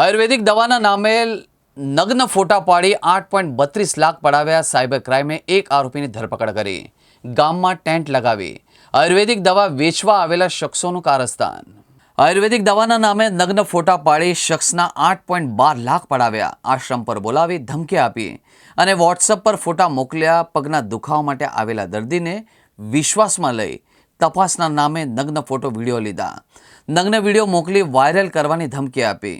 આયુર્વેદિક દવાના નામે નગ્ન ફોટા પાડી આઠ પોઈન્ટ બત્રીસ લાખ પડાવ્યા સાયબર ક્રાઇમે એક આરોપીની ધરપકડ કરી. ગામમાં ટેન્ટ લગાવી આયુર્વેદિક દવા વેચવા આવેલા શખ્સોનું કારસ્તાન. આયુર્વેદિક દવાના નામે નગ્ન ફોટા પાડી શખ્સના આઠ પોઈન્ટ બાર લાખ પડાવ્યા. આશ્રમ પર બોલાવી ધમકી આપી અને વોટ્સઅપ પર ફોટા મોકલ્યા પગના દુખાવા માટે આવેલા દર્દીને વિશ્વાસમાં લઈ તપાસના નામે નગ્ન ફોટો વીડિયો લીધા. નગ્ન વીડિયો મોકલી વાયરલ કરવાની ધમકી આપી.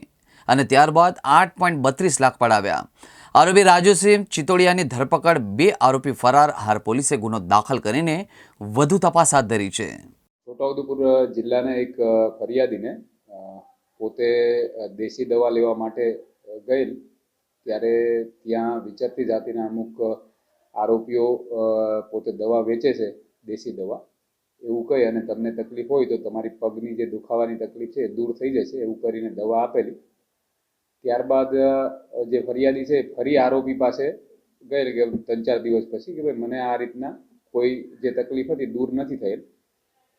અને ત્યારબાદ આઠ પોઈન્ટ બત્રીસ લાખ પડાવ્યા. આરોપી રાજુસિંહ ચિતોડિયાની ધરપકડ, બે આરોપી ફરાર, હાર પોલીસે ગુનો દાખલ કરીને વધુ તપાસ હાથ ધરી છે. છોટાઉદેપુર જિલ્લાના એક ફરિયાદીને પોતે દેશી દવા લેવા માટે ગયેલ. ત્યારે ત્યાં વિચરતી જાતિના અમુક આરોપીઓ પોતે દવા વેચે છે, દેશી દવા. એવું કહી અને તમને તકલીફ હોય તો તમારી પગની જે દુખાવાની તકલીફ છે એ દૂર થઈ જશે, એવું કરીને દવા આપેલી. ત્યારબાદ જે ફરિયાદી છે, ફરી આરોપી પાસે ગયેલ કે ત્રણ ચાર દિવસ પછી કે ભાઈ મને આ રીતના કોઈ જે તકલીફ હતી દૂર નથી થયેલ.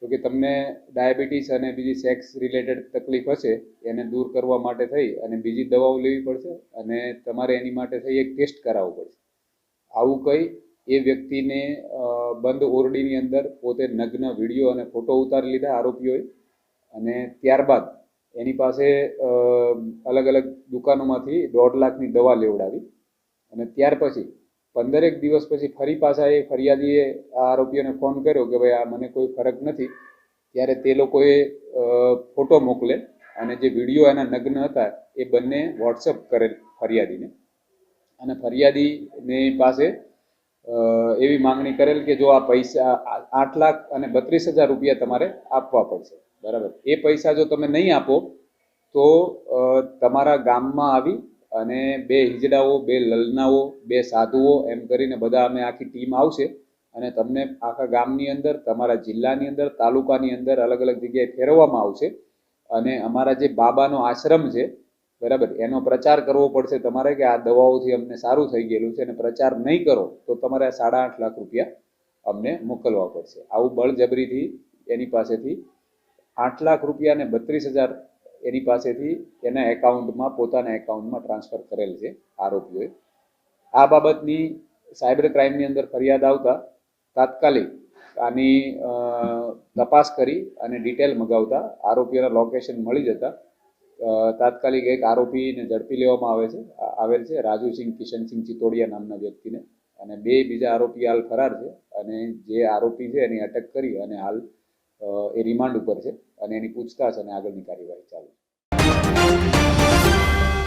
તો કે તમને ડાયાબિટીસ અને બીજી સેક્સ રિલેટેડ તકલીફ હશે, એને દૂર કરવા માટે થઈ અને બીજી દવાઓ લેવી પડશે અને તમારે એની માટે થઈ એક ટેસ્ટ કરાવવો પડશે. આવું કહી એ વ્યક્તિને બંધ ઓરડીની અંદર પોતે નગ્ન વીડિયો અને ફોટો ઉતારી લીધા આરોપીઓએ અને ત્યારબાદ એની પાસે અલગ અલગ દુકાનોમાંથી દોઢ લાખની દવા લેવડાવી અને ત્યાર પછી, પંદરેક દિવસ પછી ફરી પાછા એ ફરિયાદીએ આ આરોપીઓને ફોન કર્યો કે ભાઈ આ મને કોઈ ફરક નથી. ત્યારે તે લોકોએ ફોટો મોકલે અને જે વીડિયો એના નગ્ન હતા એ બંને વોટ્સઅપ કરેલ ફરિયાદીને. અને ફરિયાદીની પાસે એવી માંગણી કરેલ કે જો આ પૈસા આઠ લાખ અને બત્રીસ હજાર રૂપિયા તમારે આપવા પડશે. બરાબર. એ પૈસા જો તમે નહીં આપો, તો તમારા ગામમાં આવી અને બે હિજડાઓ, બે લલનાઓ, બે સાધુઓ એમ કરીને બધા અમે આખી ટીમ આવશે અને તમને આખા ગામની અંદર, તમારા જિલ્લાની અંદર, તાલુકાની અંદર અલગ અલગ જગ્યાએ ફેરવવામાં આવશે. અને અમારા જે બાબાનો આશ્રમ છે, બરાબર, એનો પ્રચાર કરવો પડશે તમારે કે આ દવાઓથી અમને સારું થઈ ગયેલું છે અને પ્રચાર નહીં કરો, તો તમારે સાડા આઠ લાખ રૂપિયા અમને મોકલવા પડશે. આવું બળજબરીથી એની પાસેથી આઠ લાખ રૂપિયા અને બત્રીસ હજાર એની પાસેથી એના એકાઉન્ટમાં, પોતાના એકાઉન્ટમાં ટ્રાન્સફર કરેલ છે આરોપીઓએ. આ બાબતની સાયબર ક્રાઇમની અંદર ફરિયાદ આવતા તાત્કાલિક આની તપાસ કરી અને ડિટેલ મગાવતા આરોપીઓના લોકેશન મળી જતા તાત્કાલિક એક આરોપીને ઝડપી લેવામાં આવે છે આવેલ છે રાજુસિંહ કિશનસિંહ ચિતોડિયા નામના વ્યક્તિને. અને બે બીજા આરોપી હાલ ફરાર છે અને જે આરોપી છે એની અટક કરી અને હાલ એ રિમાન્ડ ઉપર છે અને એની પૂછતાછ અને આગળની કાર્યવાહી ચાલુ છે.